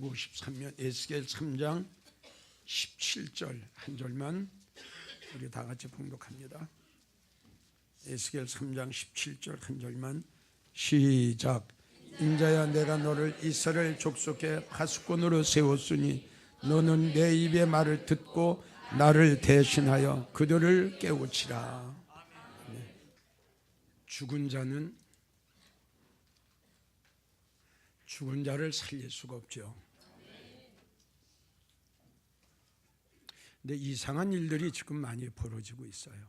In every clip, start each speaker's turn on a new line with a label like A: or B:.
A: 253면 에스겔 3장 17절 한 절만 우리 다 같이 봉독합니다. 에스겔 3장 17절 한 절만 시작. 인자야 내가 너를 이스라엘 족속의 파수꾼으로 세웠으니 너는 내 입의 말을 듣고 나를 대신하여 그들을 깨우치라. 네. 죽은 자는 죽은 자를 살릴 수가 없죠. 근데 이상한 일들이 지금 많이 벌어지고 있어요.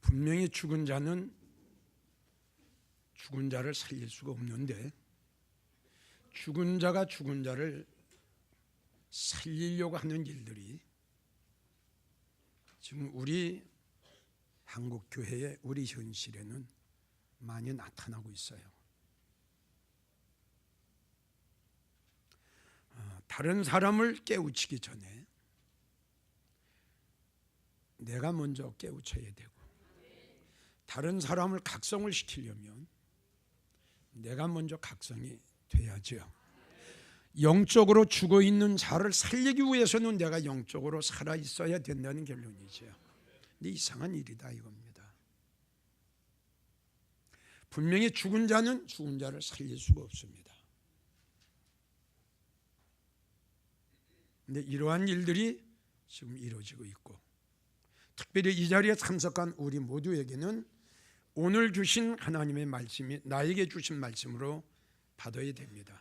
A: 분명히 죽은 자는 죽은 자를 살릴 수가 없는데 죽은 자가 죽은 자를 살리려고 하는 일들이 지금 우리 한국 교회의 우리 현실에는 많이 나타나고 있어요. 어, 다른 사람을 깨우치기 전에 내가 먼저 깨우쳐야 되고 다른 사람을 각성을 시키려면 내가 먼저 각성이 돼야죠. 영적으로 죽어 있는 자를 살리기 위해서는 내가 영적으로 살아 있어야 된다는 결론이죠. 근데 이상한 일이다 이겁니다. 분명히 죽은 자는 죽은 자를 살릴 수가 없습니다. 근데 이러한 일들이 지금 이루어지고 있고 특별히 이 자리에 참석한 우리 모두에게는 오늘 주신 하나님의 말씀이 나에게 주신 말씀으로 받아야 됩니다.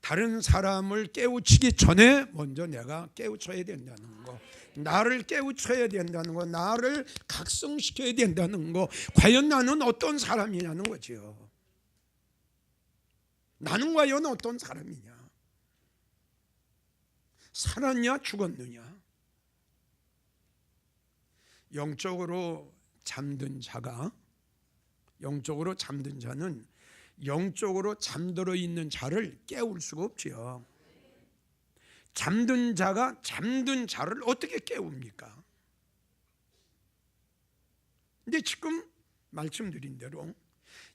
A: 다른 사람을 깨우치기 전에 먼저 내가 깨우쳐야 된다는 거. 나를 깨우쳐야 된다는 거. 나를 각성시켜야 된다는 거. 과연 나는 어떤 사람이냐는 거죠. 나는 과연 어떤 사람이냐? 살았냐 죽었느냐? 영적으로 잠든 자가 영적으로 잠든 자는 영적으로 잠들어 있는 자를 깨울 수가 없지요. 잠든 자가 잠든 자를 어떻게 깨웁니까? 근데 지금 말씀드린 대로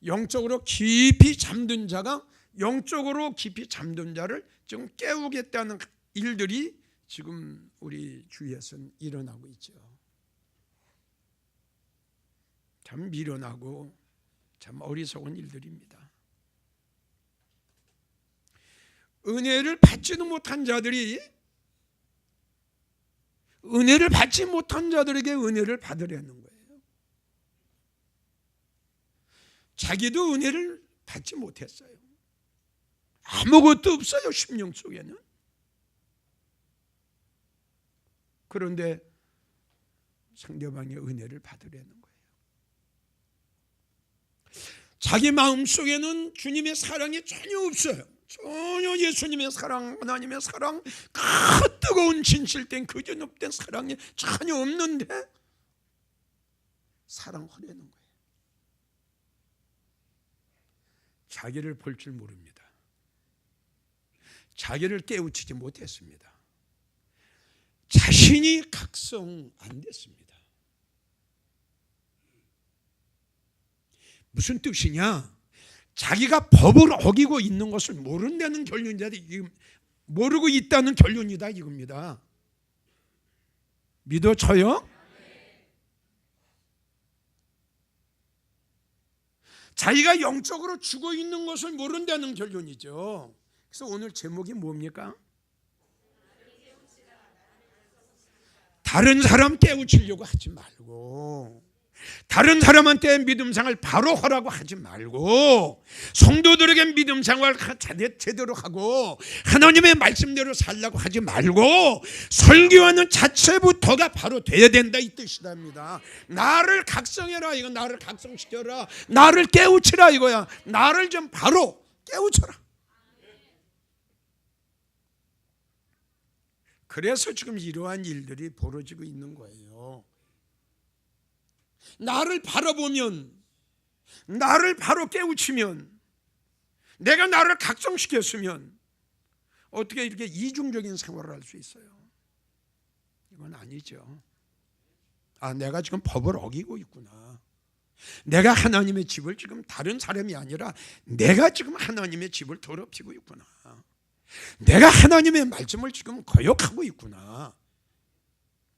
A: 영적으로 깊이 잠든 자가 영적으로 깊이 잠든 자를 지금 깨우겠다는 일들이 지금 우리 주위에서는 일어나고 있죠. 참 미련하고 참 어리석은 일들입니다. 은혜를 받지도 못한 자들이 은혜를 받지 못한 자들에게 은혜를 받으려는 거예요. 자기도 은혜를 받지 못했어요. 아무것도 없어요, 심령 속에는. 그런데 상대방의 은혜를 받으려는 거예요. 자기 마음 속에는 주님의 사랑이 전혀 없어요. 전혀 예수님의 사랑, 하나님의 사랑, 그 뜨거운 진실된 그전업된 사랑이 전혀 없는데 사랑하려는 거예요. 자기를 볼 줄 모릅니다. 자기를 깨우치지 못했습니다. 자신이 각성 안 됐습니다. 무슨 뜻이냐? 자기가 법을 어기고 있는 것을 모른다는 결론이다. 모르고 있다는 결론이다 이겁니다. 믿어져요? 자기가 영적으로 죽어 있는 것을 모른다는 결론이죠. 그래서 오늘 제목이 뭡니까? 다른 사람 깨우치려고 하지 말고 다른 사람한테 믿음생활 바로 하라고 하지 말고 성도들에게 믿음생활 제대로 하고 하나님의 말씀대로 살라고 하지 말고 설교하는 자체부터가 바로 돼야 된다 이 뜻이랍니다. 나를 각성해라 이거 나를 각성시켜라 나를 깨우치라 이거야 나를 좀 바로 깨우쳐라. 그래서 지금 이러한 일들이 벌어지고 있는 거예요. 나를 바라보면 나를 바로 깨우치면 내가 나를 각성시켰으면 어떻게 이렇게 이중적인 생활을 할 수 있어요? 이건 아니죠. 아, 내가 지금 법을 어기고 있구나. 내가 하나님의 집을 지금 다른 사람이 아니라 내가 지금 하나님의 집을 더럽히고 있구나. 내가 하나님의 말씀을 지금 거역하고 있구나.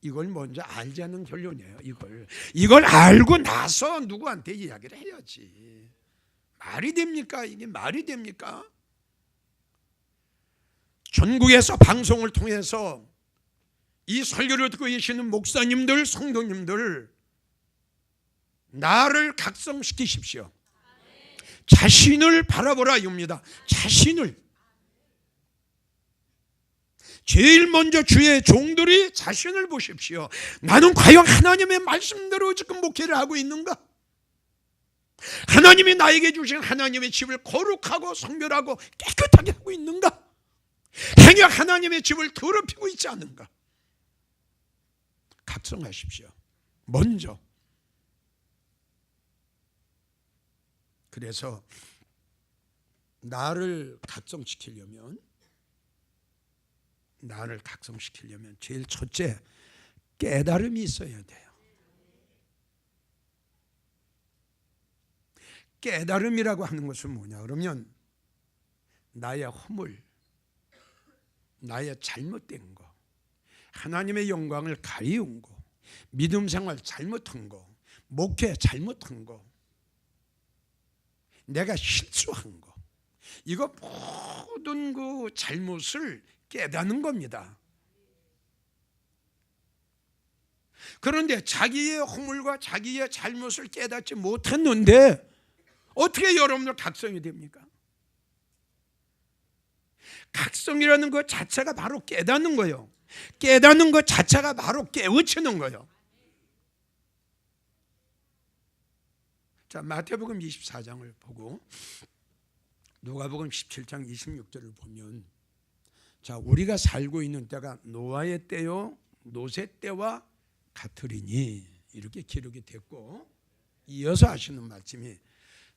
A: 이걸 먼저 알지 않는 결론이에요. 이걸 이걸 알고 나서 누구한테 이야기를 해야지. 말이 됩니까? 이게 말이 됩니까? 전국에서 방송을 통해서 이 설교를 듣고 계시는 목사님들, 성도님들 나를 각성시키십시오. 자신을 바라보라 이겁니다. 자신을 제일 먼저 주의 종들이 자신을 보십시오. 나는 과연 하나님의 말씀대로 지금 목회를 하고 있는가? 하나님이 나에게 주신 하나님의 집을 거룩하고 성별하고 깨끗하게 하고 있는가? 행여 하나님의 집을 더럽히고 있지 않은가? 각성하십시오. 먼저. 그래서 나를 각성시키려면 나를 각성시키려면 제일 첫째 깨달음이 있어야 돼요. 깨달음이라고 하는 것은 뭐냐 그러면 나의 허물, 나의 잘못된 거, 하나님의 영광을 가리운 거, 믿음 생활 잘못한 거, 목회 잘못한 거, 내가 실수한 거, 이거 모든 그 잘못을 깨닫는 겁니다. 그런데 자기의 허물과 자기의 잘못을 깨닫지 못했는데 어떻게 여러분들 각성이 됩니까? 각성이라는 것 자체가 바로 깨닫는 거예요. 깨닫는 것 자체가 바로 깨우치는 거예요. 자, 마태복음 24장을 보고 누가복음 17장 26절을 보면 자, 우리가 살고 있는 때가 노아의 때요, 노세 때와 같으리니 이렇게 기록이 됐고 이어서 하시는 말씀이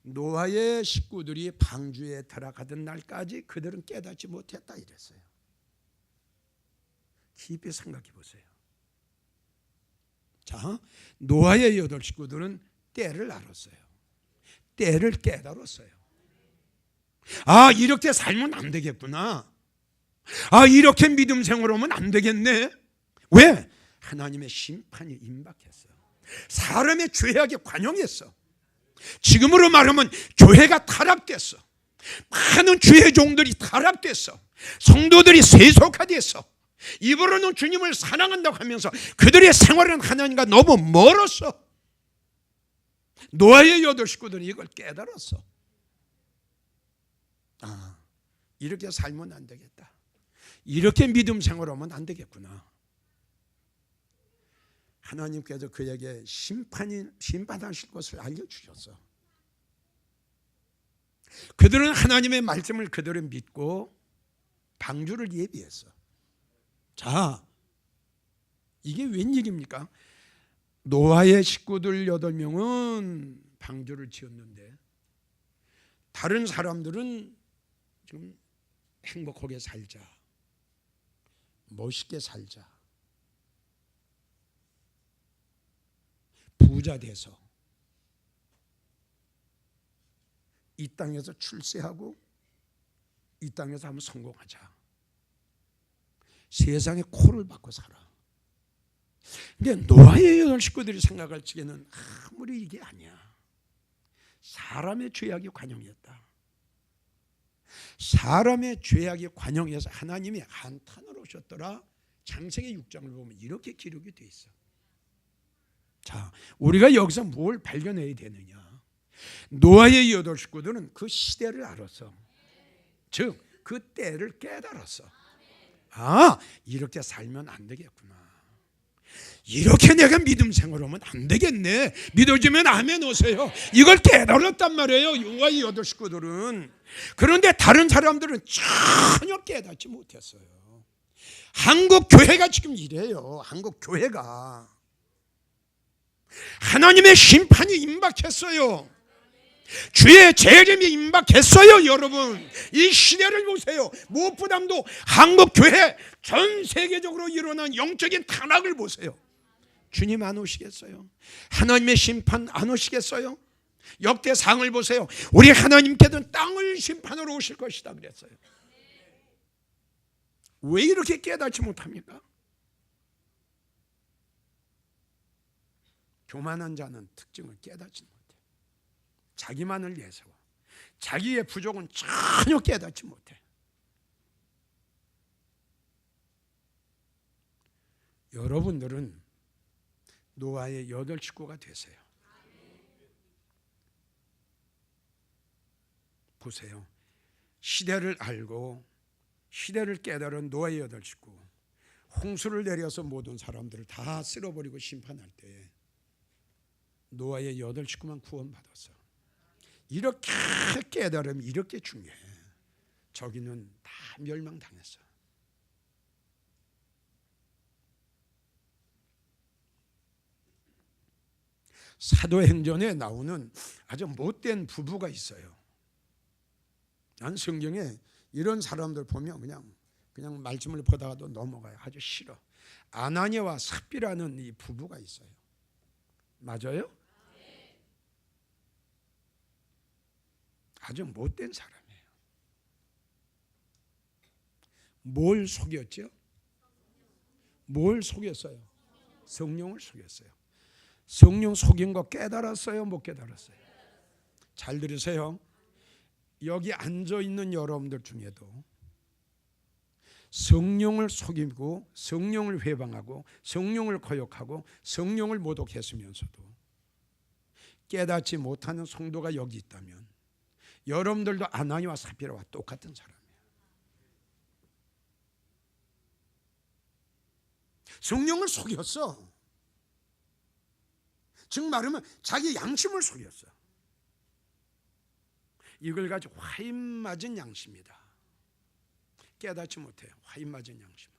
A: 노아의 식구들이 방주에 들어가던 날까지 그들은 깨닫지 못했다 이랬어요. 깊이 생각해 보세요. 자, 노아의 여덟 식구들은 때를 알았어요. 때를 깨달았어요. 아, 이렇게 살면 안 되겠구나. 아, 이렇게 믿음 생활하면 안 되겠네. 왜? 하나님의 심판이 임박했어요. 사람의 죄악에 관용했어. 지금으로 말하면 교회가 타락됐어. 많은 주의 종들이 타락됐어. 성도들이 세속화됐어. 입으로는 주님을 사랑한다고 하면서 그들의 생활은 하나님과 너무 멀었어. 노아의 여덟 식구들이 이걸 깨달았어. 아, 이렇게 살면 안 되겠다. 이렇게 믿음 생활하면 안 되겠구나. 하나님께서 그에게 심판이 심판하실 것을 알려주셨어. 그들은 하나님의 말씀을 그대로 믿고 방주를 예비했어. 자, 이게 웬일입니까? 노아의 식구들 여덟 명은 방주를 지었는데 다른 사람들은 지금 행복하게 살자, 멋있게 살자, 부자 돼서 이 땅에서 출세하고 이 땅에서 한번 성공하자. 세상에 코를 박고 살아. 근데 노아의 여덟 식구들이 생각할 적에는 아무리 이게 아니야. 사람의 죄악이 관용이었다. 사람의 죄악이 관용해서 하나님이 한탄을 오셨더라. 장세기 6장을 보면 이렇게 기록이 돼 있어. 자, 우리가 여기서 뭘 발견해야 되느냐? 노아의 여덟 식구들은 그 시대를 알았어. 즉, 그 때를 깨달았어. 아, 이렇게 살면 안 되겠구나. 이렇게 내가 믿음 생활하면 안 되겠네. 믿어지면 아멘 오세요. 이걸 깨달았단 말이에요. 요아의 여덟 식구들은. 그런데 다른 사람들은 전혀 깨닫지 못했어요. 한국 교회가 지금 이래요. 한국 교회가. 하나님의 심판이 임박했어요. 주의 재림이 임박했어요, 여러분. 이 시대를 보세요. 무엇보다도 한국 교회 전 세계적으로 일어난 영적인 탄압을 보세요. 주님 안 오시겠어요? 하나님의 심판 안 오시겠어요? 역대상을 보세요. 우리 하나님께서는 땅을 심판으로 오실 것이다 그랬어요. 왜 이렇게 깨닫지 못합니까? 교만한 자는 특징을 깨닫지 못해. 자기만을 내세워. 자기의 부족은 전혀 깨닫지 못해. 여러분들은 노아의 여덟 식구가 되세요. 보세요. 시대를 알고 시대를 깨달은 노아의 여덟 식구. 홍수를 내려서 모든 사람들을 다 쓸어버리고 심판할 때 노아의 여덟 식구만 구원받았어. 이렇게 깨달음이 이렇게 중요해. 저기는 다 멸망당했어. 사도행전에 나오는 아주 못된 부부가 있어요. 난 성경에 이런 사람들 보면 그냥 그냥 말씀을 보다가도 넘어가요. 아주 싫어. 아나니아와 삽비라는 이 부부가 있어요. 맞아요? 아주 못된 사람이에요. 뭘 속였죠? 뭘 속였어요? 성령을 속였어요. 성령 속인 거 깨달았어요? 못 깨달았어요? 잘 들으세요. 여기 앉아 있는 여러분들 중에도 성령을 속이고 성령을 회방하고 성령을 거역하고 성령을 모독했으면서도 깨닫지 못하는 성도가 여기 있다면 여러분들도 아나니와 사피라와 똑같은 사람이에요. 성령을 속였어. 즉 말하면 자기 양심을 속였어. 이걸 가지고 화인 맞은 양심이다. 깨닫지 못해요. 화인 맞은 양심.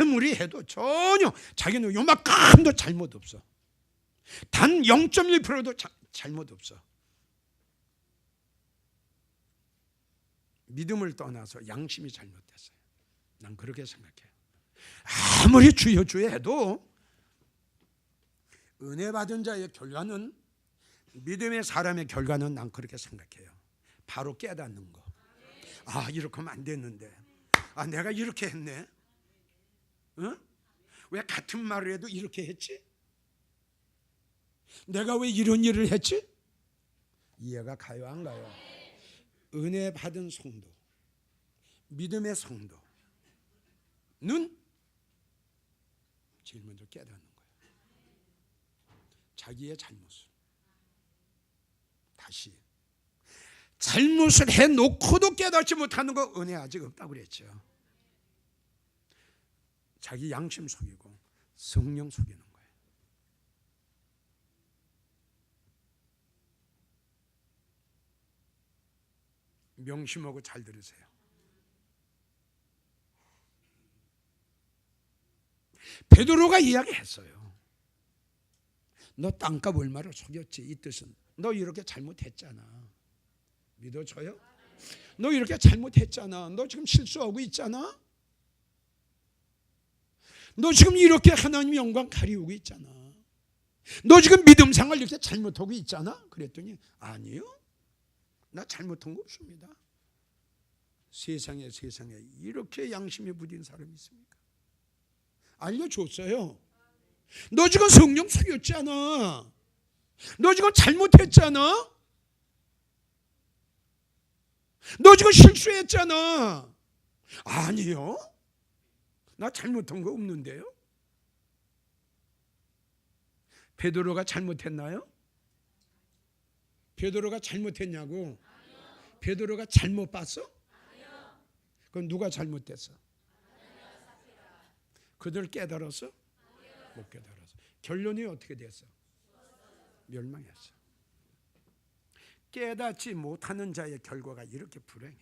A: 아무리 해도 전혀 자기는 요만큼도 잘못 없어. 단 0.1%도 자, 잘못 없어. 믿음을 떠나서 양심이 잘못됐어요. 난 그렇게 생각해요. 아무리 주여 주여 해도 은혜 받은 자의 결과는 믿음의 사람의 결과는 난 그렇게 생각해요. 바로 깨닫는 거. 아 이렇게 하면 안 됐는데. 아 내가 이렇게 했네. 응? 왜 같은 말을 해도 이렇게 했지? 내가 왜 이런 일을 했지? 이해가 가요 안 가요? 은혜 받은 성도, 믿음의 성도 는 제일 먼저 깨닫는 거예요. 자기의 잘못을 다시 잘못을 해놓고도 깨닫지 못하는 거 은혜 아직 없다고 그랬죠. 자기 양심 속이고 성령 속이는 거예요. 명심하고 잘 들으세요. 베드로가 이야기했어요. 너 땅값 얼마를 속였지? 이 뜻은 너 이렇게 잘못했잖아. 믿어줘요? 너 이렇게 잘못했잖아. 너 지금 실수하고 있잖아. 너 지금 이렇게 하나님 영광 가리우고 있잖아. 너 지금 믿음 생활 이렇게 잘못하고 있잖아. 그랬더니 아니요. 나 잘못한 거 없습니다. 세상에 세상에 이렇게 양심에 부진 사람이 있습니까? 알려줬어요. 너 지금 성령 속였잖아. 너 지금 잘못했잖아. 너 지금 실수했잖아. 아니요. 나 잘못한 거 없는데요. 베드로가 잘못했나요? 베드로가 잘못했냐고? 베드로가 잘못 봤어? 그럼 누가 잘못됐어? 그들 깨달았어? 못 깨달았어. 결론이 어떻게 됐어? 멸망했어. 깨닫지 못하는 자의 결과가 이렇게 불행해.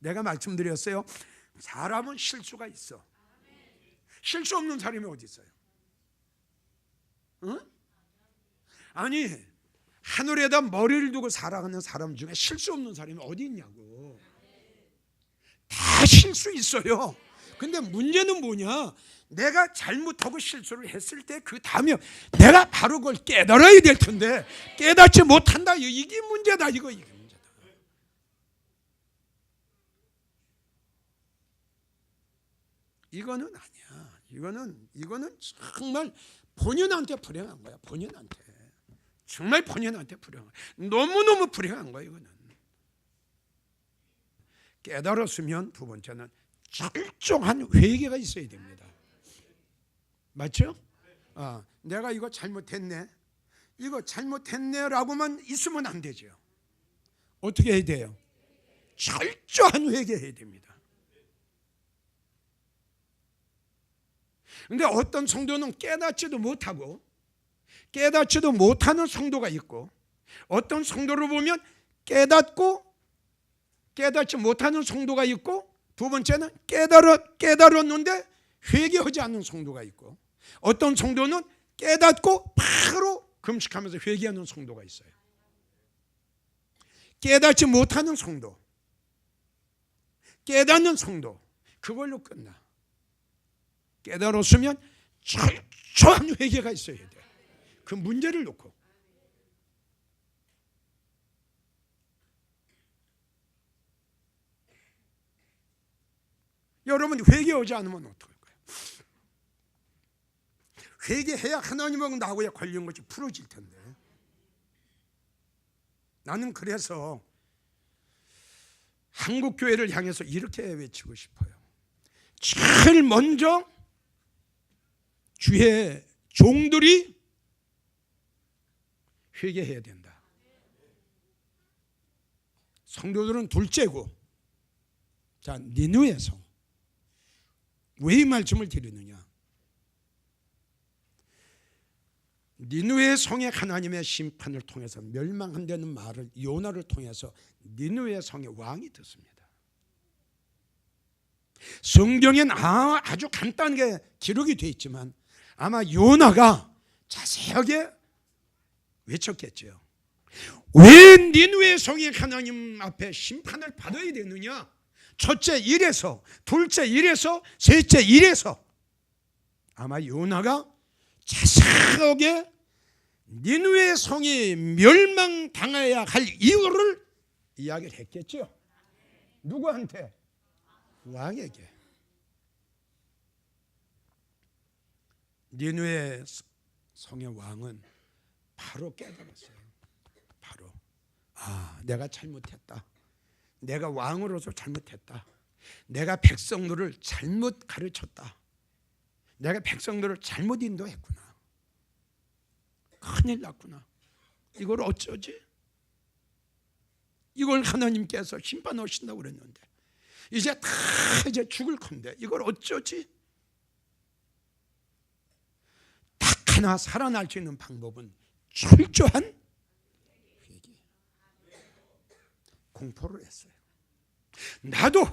A: 내가 말씀드렸어요. 사람은 실수가 있어. 실수 없는 사람이 어디 있어요? 응? 아니 하늘에다 머리를 두고 살아가는 사람 중에 실수 없는 사람이 어디 있냐고. 다 실수 있어요. 근데 문제는 뭐냐? 내가 잘못하고 실수를 했을 때 그 다음에 내가 바로 그걸 깨달아야 될 텐데 깨닫지 못한다. 이게 문제다. 이거 이게 문제다. 이거는 아니야. 이거는 이거는 정말 본인한테 불행한 거야. 본인한테 정말 본인한테 불행한. 너무 너무 불행한 거야. 이거는 깨달았으면 두 번째는 철저한 회개가 있어야 됩니다. 맞죠? 아, 내가 이거 잘못했네. 이거 잘못했네라고만 있으면 안 되죠. 어떻게 해야 돼요? 철저한 회개해야 됩니다. 근데 어떤 성도는 깨닫지도 못하고 깨닫지도 못하는 성도가 있고 어떤 성도를 보면 깨닫고 깨닫지 못하는 성도가 있고 두 번째는 깨달았, 깨달았는데 회개하지 않는 성도가 있고 어떤 성도는 깨닫고 바로 금식하면서 회개하는 성도가 있어요. 깨닫지 못하는 성도, 깨닫는 성도, 그걸로 끝나. 깨달았으면 철저한 회개가 있어야 돼. 그 문제를 놓고. 여러분 회개하지 않으면 어떡할까요? 회개해야 하나님하고 나하고의 관련 것이 풀어질 텐데. 나는 그래서 한국 교회를 향해서 이렇게 외치고 싶어요. 제일 먼저 주의 종들이 회개해야 된다. 성도들은 둘째고, 자 니누의 성. 왜이 말씀을 드리느냐? 니누의 성에 하나님의 심판을 통해서 멸망한다는 말을 요나를 통해서 니누의 성의 왕이 듣습니다. 성경엔 아, 아주 간단하게 기록이 되어 있지만 아마 요나가 자세하게 외쳤겠죠. 왜 니누의 성이 하나님 앞에 심판을 받아야 되느냐? 첫째 일에서, 둘째 일에서, 셋째 일에서 아마 요나가 자세하게 니누의 성이 멸망당해야 할 이유를 이야기를 했겠죠. 누구한테? 왕에게. 니누의 성의 왕은 바로 깨달았어요. 바로 아, 내가 잘못했다. 내가 왕으로서 잘못했다. 내가 백성들을 잘못 가르쳤다. 내가 백성들을 잘못 인도했구나. 큰일 났구나. 이걸 어쩌지? 이걸 하나님께서 심판하신다고 그랬는데 이제 다 이제 죽을 건데 이걸 어쩌지? 딱 하나 살아날 수 있는 방법은 철저한 회개. 공포를 했어요. 나도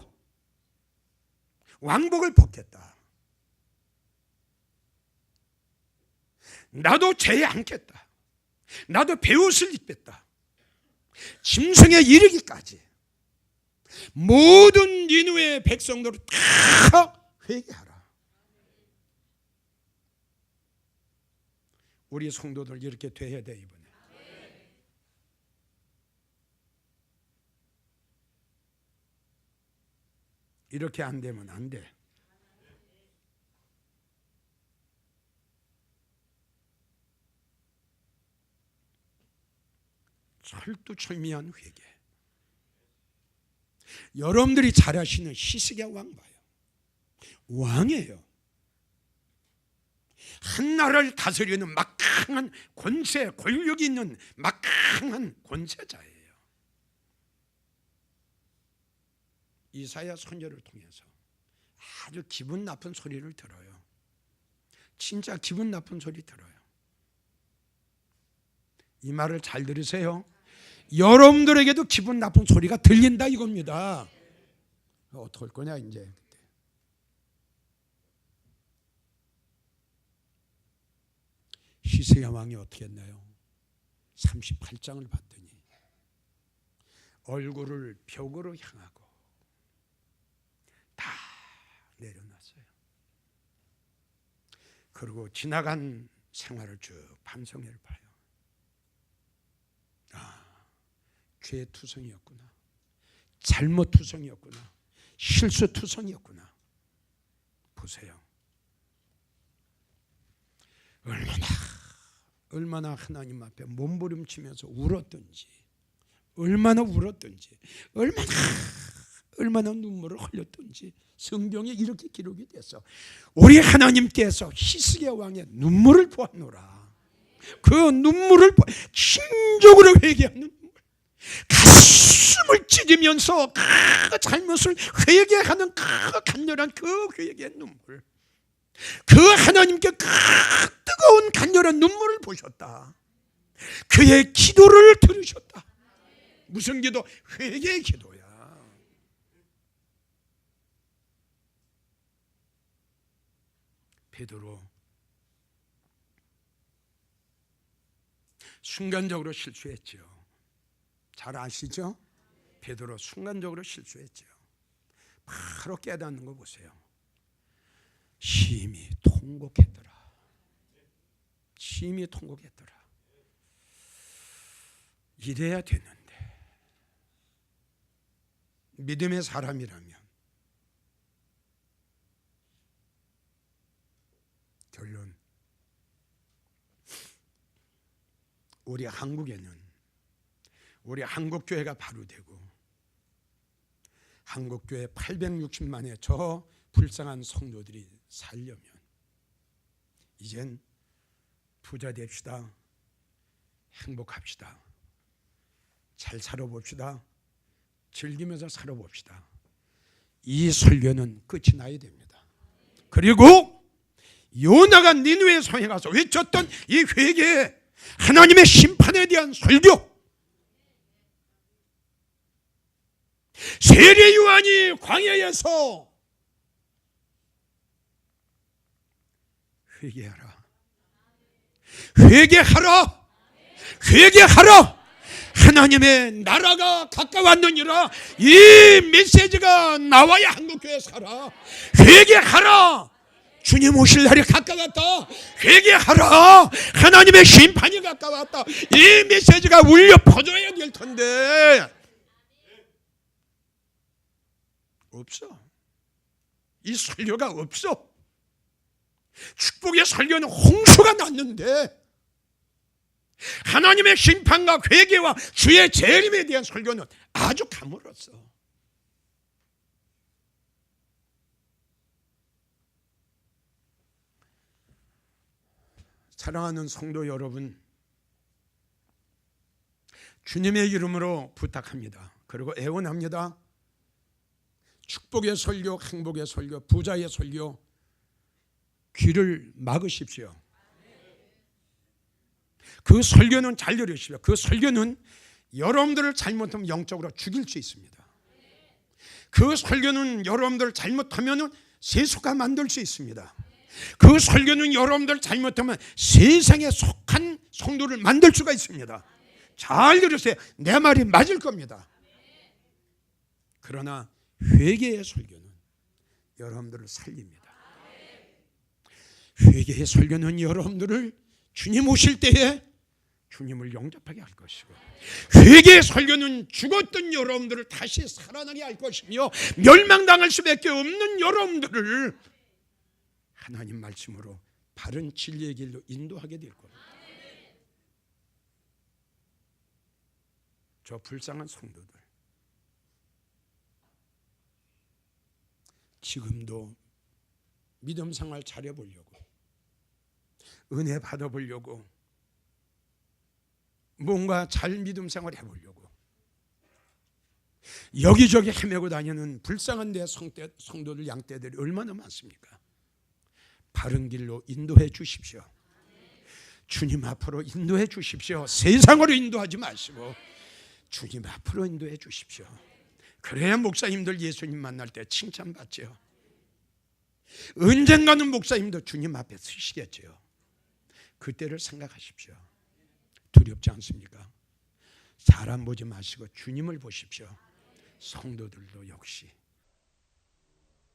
A: 왕복을 벗겠다. 나도 죄에 앉겠다. 나도 배옷을 입겠다. 짐승에 이르기까지 모든 니누의 백성들을 다 회개하라. 우리 성도들 이렇게 돼야 돼 이번 이렇게 안 되면 안 돼. 철두철미한 회개. 여러분들이 잘 아시는 히스기야 왕 봐요. 왕이에요. 한 나라를 다스리는 막강한 권세, 권력이 있는 막강한 권세자예요. 이사야 선녀를 통해서 아주 기분 나쁜 소리를 들어요. 진짜 기분 나쁜 소리 들어요. 이 말을 잘 들으세요. 여러분들에게도 기분 나쁜 소리가 들린다 이겁니다. 할 거냐 이제. 히스야 왕이 어떻게 했나요? 38장을 봤더니 얼굴을 벽으로 향하고 다 내려놨어요. 그리고 지나간 생활을 쭉 반성해를 봐요. 아, 죄 투성이었구나. 잘못 투성이었구나. 실수 투성이었구나. 보세요. 얼마나 얼마나 하나님 앞에 몸부림치면서 울었던지 얼마나 울었던지 얼마나 얼마나 눈물을 흘렸던지 성경에 이렇게 기록이 됐어. 우리 하나님께서 히스기야 왕의 눈물을 보았노라. 그 눈물을 보 신적으로 회개하는 눈물. 가슴을 찢으면서 그 잘못을 회개하는 그 간절한 그 회개의 눈물. 그 하나님께 그 뜨거운 간절한 눈물을 보셨다. 그의 기도를 들으셨다. 무슨 기도? 회개의 기도야. 베드로 순간적으로 실수했죠. 잘 아시죠? 베드로 순간적으로 실수했죠. 바로 깨닫는 거 보세요. 심히 통곡했더라. 심히 통곡했더라. 이래야 되는데 믿음의 사람이라면 결론 우리 한국에는 우리 한국 교회가 바로 되고 한국 교회 860만의 저 불쌍한 성도들이 살려면 이젠 부자 됩시다. 행복합시다. 잘 살아봅시다. 즐기면서 살아봅시다. 이 설교는 끝이 나야 됩니다. 그리고 요나가 니누의 성에 가서 외쳤던 이 회개 하나님의 심판에 대한 설교. 세례 요한이 광야에서 회개하라. 회개하라. 회개하라. 하나님의 나라가 가까웠느니라 이 메시지가 나와야 한국교회 살아. 회개하라 주님 오실 날이 가까웠다. 회개하라. 하나님의 심판이 가까웠다. 이 메시지가 울려 퍼져야 될 텐데. 없어. 이 설교가 없어. 축복의 설교는 홍수가 났는데. 하나님의 심판과 회개와 주의 재림에 대한 설교는 아주 가물었어. 사랑하는 성도 여러분, 주님의 이름으로 부탁합니다. 그리고 애원합니다. 축복의 설교, 행복의 설교, 부자의 설교 귀를 막으십시오. 그 설교는 잘 들으십시오. 그 설교는 여러분들을 잘못하면 영적으로 죽일 수 있습니다. 그 설교는 여러분들 잘못하면 세속화 만들 수 있습니다. 그 설교는 여러분들 잘못하면 세상에 속한 성도를 만들 수가 있습니다. 잘 들으세요. 내 말이 맞을 겁니다. 그러나 회개의 설교는 여러분들을 살립니다. 회개의 설교는 여러분들을 주님 오실 때에 주님을 영접하게 할 것이고 회개의 설교는 죽었던 여러분들을 다시 살아나게 할 것이며 멸망당할 수밖에 없는 여러분들을 하나님 말씀으로 바른 진리의 길로 인도하게 될 겁니다. 저 불쌍한 성도들 지금도 믿음 생활 잘해보려고 은혜 받아보려고 뭔가 잘 믿음 생활 해보려고 여기저기 헤매고 다니는 불쌍한 내 성대, 성도들 양떼들이 얼마나 많습니까? 바른 길로 인도해 주십시오. 주님 앞으로 인도해 주십시오. 세상으로 인도하지 마시고 주님 앞으로 인도해 주십시오. 그래야 목사님들 예수님 만날 때 칭찬받죠. 언젠가는 목사님도 주님 앞에 서시겠죠. 그때를 생각하십시오. 두렵지 않습니까? 사람 보지 마시고 주님을 보십시오. 성도들도 역시